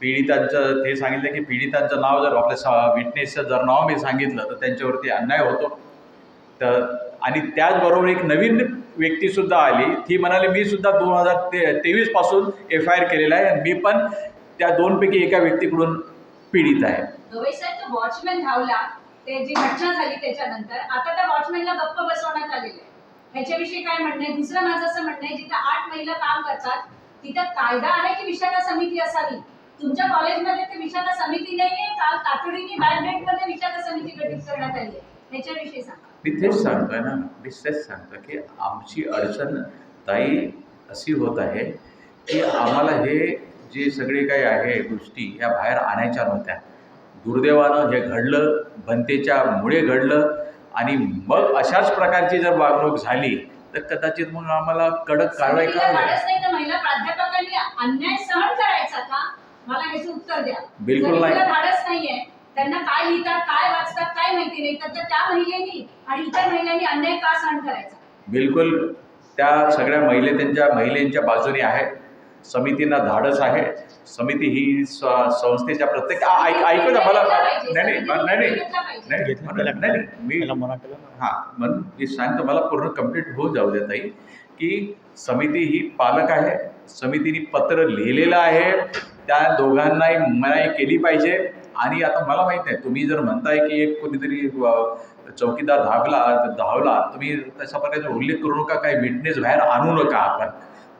पीडितांचं ते सांगितलं की पीडितांचं नाव जर आपल्या सा विटनेसचं जर नाव मी सांगितलं तर त्यांच्यावरती अन्याय होतो. तर आणि त्याचबरोबर एक नवीन व्यक्तीसुद्धा आली. ती म्हणाली मी सुद्धा दोन हजार ते तेवीसपासून एफ आय आर केलेला आहे. आणि मी पण त्या दोनपैकी एका व्यक्तीकडून पीडित आहे. वॉचमॅन धावला. ते जी घटना झाली त्याच्यानंतर आता त्या वॉचमॅनला गप्प बसवण्यात आलेलं आहे ह्याच्याविषयी काय म्हणणं आहे? दुसरं माझं असं म्हणणं आहे जिथं आठ महिला काम करतात तिथं कायदा आहे की विशाखा समिती असावी? तुमच्या कॉलेजमध्ये ते विशाखा समिती नाहीये काल तातडीने मध्ये विशाखा समिती गठीत करण्यात आली आहे. ह्याच्याविषयी सांगा. मी तेच सांगतोय ना मी तेच सांगतो की आमची अडचण ताई अशी होत आहे की आम्हाला हे जे सगळे काही आहे गोष्टी ह्या बाहेर आणायच्या नव्हत्या. दुर्दैवानं हे घडलं भंतेच्या मुळे घडलं आणि मग अशाच प्रकारची जर वागणूक झाली तर कदाचित मग आम्हाला कडक कारवाई करावी. महिला प्राध्यापकांनी अन्याय सहन करायचा का? मला याचं उत्तर द्या. बिलकुल नाही. धाडस नाहीये त्यांना काय लिहितात काय वाचतात काय माहिती नाही तर त्या महिलेनी आणि इतर महिलांनी अन्याय का सहन करायचा? बिलकुल त्या सगळ्या महिला त्यांच्या महिलेंच्या बाजूने आहेत. समितींना धाडस आहे. समिती ही संस्थेच्या प्रत्येक ऐकू ना मला नाही नाही नाही नाही. मी सांगतो मला पूर्ण कंप्लीट होऊ जाऊ देत ताई की समिती ही पालक आहे. समितीने पत्र लिहिलेलं आहे. त्या दोघांनाही मनाई केली पाहिजे. आणि आता मला माहीत नाही तुम्ही जर म्हणताय की एक कोणीतरी चौकीदार धावला धावला तुम्ही तशा प्रकारचा उल्लेख करू नका काही विटनेस बाहेर आणू नका आपण.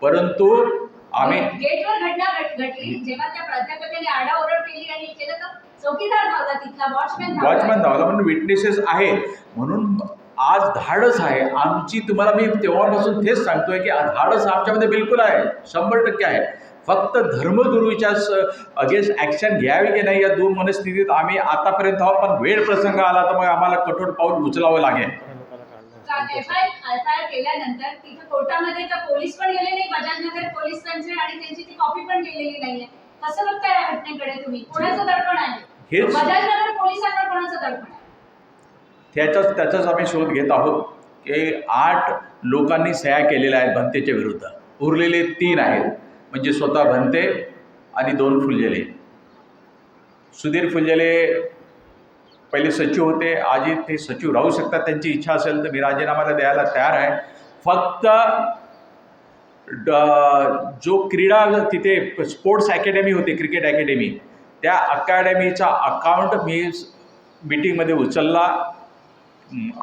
परंतु आम्ही गेटवर घटना घट- घडली. जेव्हा त्या प्राध्यापकाने आरडाओरड केली आणि केलं तर चौकीदार धावला तिथला वॉचमॅन वॉचमॅन धावला म्हणून विटनेसेस आहेत. म्हणून आज धाडस आहे. आमची तुम्हाला मी तेव्हापासून तेच सांगतोय की धाडस आमच्यामध्ये बिलकुल आहे. शंभर टक्के आहे. फक्त धर्मगुरूच्या अगेन्स्ट ॲक्शन घ्यावी की नाही या दोन मनस्थितीत आम्ही आतापर्यंत आहोत पण वेळ प्रसंग आला तर मग आम्हाला कठोर पाऊल उचलावं लागेल. केल्यानंतर तिथं कोर्टामध्ये तर पोलीस पण गेले नाही बजाजनगर पोलिसांचे आणि त्यांची ती कॉपी पण गेलेली नाहीये. कसं बघताय या घटनेकडे तुम्ही? कोणाचं दडपण आहे? हेच- बजाजनगर पोलिसांवर कोणाचं दडपण आहे? त्याचाच त्याचाच आम्ही शोध घेत आहोत की आठ लोकांनी सह्या केलेल्या आहेत भंतेच्या विरुद्ध. उरलेले तीन आहेत. म्हणजे स्वतः भंते आणि दोन फुलझेले सुधीर फुलझेले पहिले सचिव होते आजही ते सचिव राहू शकतात त्यांची इच्छा असेल तर मी राजीनामाला द्यायला तयार आहे. फक्त ड- जो क्रीडा तिथे स्पोर्ट्स अकॅडमी होते क्रिकेट अकॅडमी त्या अकॅडमीचा अकाउंट मी मीटिंगमध्ये उचलला.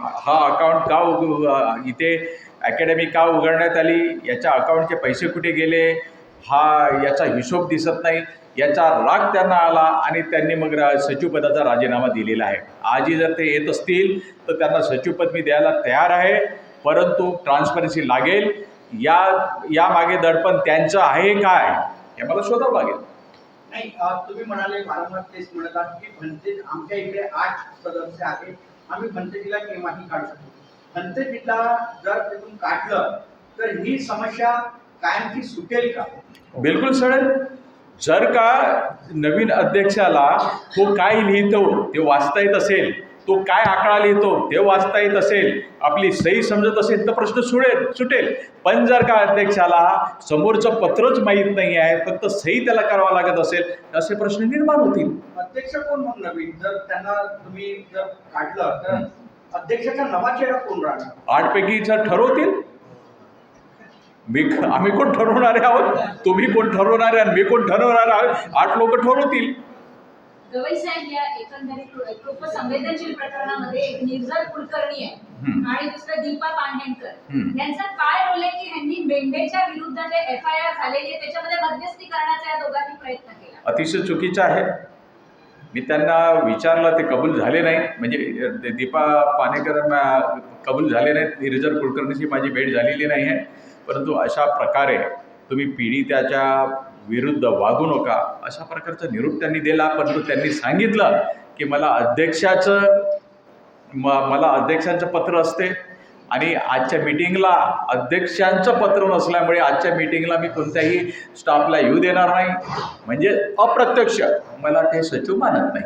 हा अकाउंट का उग इथे अकॅडमी का उघडण्यात आली याच्या अकाउंटचे पैसे कुठे गेले हा याचा हिशोब दिसत नाही. याचा राग त्यांना आला आणि त्यांनी मग रा सचिवपदाचा राजीनामा दिलेला आहे. आजही जर ते येत असतील तर त्यांना सचिवपद मी द्यायला तयार आहे. परंतु ट्रान्सपरन्सी लागेल. या यामागे दडपण त्यांचं आहे काय? हे मला शोधावं लागेल. नाही तुम्ही म्हणाले वारंवार तेच म्हणत आहात की भंतेज आमच्या इकडे आठ सदस्य आहेत. आम्ही भंतेजीला केव्हाही काढू शकतो भंतेजीला जर तिथून काढलं तर ही समस्या कायमची सुटेल का? बिलकुल सडेल जर का नवीन अध्यक्षाला तो काय लिहितो ते वाचता येत असेल. तो काय आकडा लिहितो ते वाचता येत असेल. आपली सही समजत असेल तर प्रश्न सुटेल सुटेल. पण जर का अध्यक्षाला समोरचं पत्रच माहीत नाही आहे फक्त सही त्याला करावं लागत असेल तर असे प्रश्न निर्माण होतील. अध्यक्ष कोण मग नवीन? जर त्यांना तुम्ही जर काढलं तर अध्यक्षाचा नवा चेहरा कोण राहणार? आठपैकीचं ठरवतील. मी आम्ही कोण ठरवणारे आहोत? तुम्ही कोण ठरवणारे आणि मी कोण ठरवणार आहोत? आठ लोक ठरवतील. गवई साहेब या एकंदरीत खूप संवेदनशील प्रकरणामध्ये एक निर्जल कुलकर्णी आहे हम्म. आणि दुसरं दीपा पानहेंकर हम्म. यांचा काय रोल आहे की ह्यांनी मेंढेच्या विरुद्ध जे एफ आय आर झालेली आहे त्याच्यामध्ये मध्यस्थी करण्याचा या दोघांनी प्रयत्न केला? अतिशय चुकीचं आहे. मी त्यांना विचारलं ते कबूल झाले नाही. म्हणजे दीपा पानेकरांना कबूल झाले नाहीत. निर्जर कुलकर्णीशी माझी भेट झालेली नाही आहे. परंतु अशा प्रकारे तुम्ही पीडिताच्या विरुद्ध वागू नका. अशा प्रकारचा निरोप त्यांनी दिला परंतु त्यांनी सांगितलं की मला अध्यक्षाचं म मला अध्यक्षांचं पत्र असते आणि आजच्या मीटिंगला अध्यक्षांचं पत्र नसल्यामुळे आजच्या मीटिंगला मी कोणत्याही स्टाफला येऊ देणार नाही. म्हणजे अप्रत्यक्ष. मला ते सचिव मानत नाही